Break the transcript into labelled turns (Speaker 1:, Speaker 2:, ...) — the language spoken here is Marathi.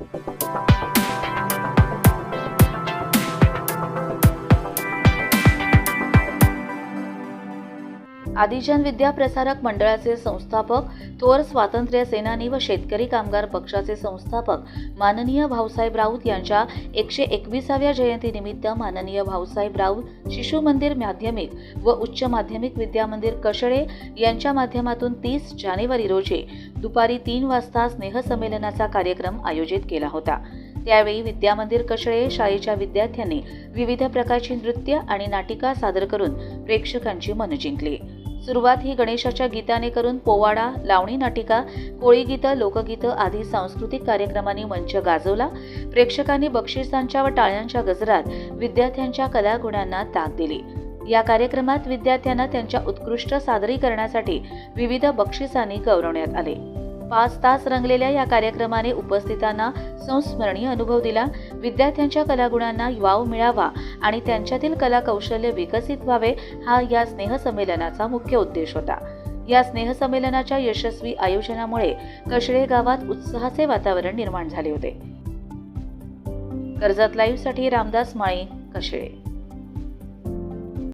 Speaker 1: Thank you. आदिजन विद्या प्रसारक मंडळाचे संस्थापक थोर स्वातंत्र्य सेनानी व शेतकरी कामगार पक्षाचे संस्थापक माननीय भाऊसाहेब राऊत यांच्या एकशे एकविसाव्या जयंतीनिमित्त माननीय भाऊसाहेब राऊत शिशु मंदिर माध्यमिक व उच्च माध्यमिक विद्या मंदिर कशळे यांच्या माध्यमातून तीस जानेवारी रोजी दुपारी तीन वाजता स्नेहसंमेलनाचा कार्यक्रम आयोजित केला होता. त्यावेळी विद्यामंदिर कशळे शाळेच्या विद्यार्थ्यांनी विविध प्रकारची नृत्य आणि नाटिका सादर करून प्रेक्षकांची मनं जिंकली. सुरुवात ही गणेशाच्या गीताने करून पोवाडा लावणी नाटिका कोळीगीतं लोकगीतं आदी सांस्कृतिक कार्यक्रमांनी मंच गाजवला. प्रेक्षकांनी बक्षिसांच्या व टाळ्यांच्या गजरात विद्यार्थ्यांच्या कलागुणांना ताक दिली. या कार्यक्रमात विद्यार्थ्यांना त्यांच्या उत्कृष्ट सादरीकरणासाठी विविध बक्षिसांनी गौरवण्यात आले. पाच तास रंगलेल्या या कार्यक्रमाने उपस्थितांना संस्मरणीय अनुभव दिला. विद्यार्थ्यांच्या कलागुणांना वाव मिळावा आणि त्यांच्यातील कला कौशल्य विकसित व्हावे हा या स्नेहसंमेलनाचा मुख्य उद्देश होता. या स्नेहसंमेलनाच्या यशस्वी आयोजनामुळे कशळे गावात उत्साहाचे वातावरण निर्माण झाले होते. कर्जत लाईव्हसाठी रामदास माळी कशळे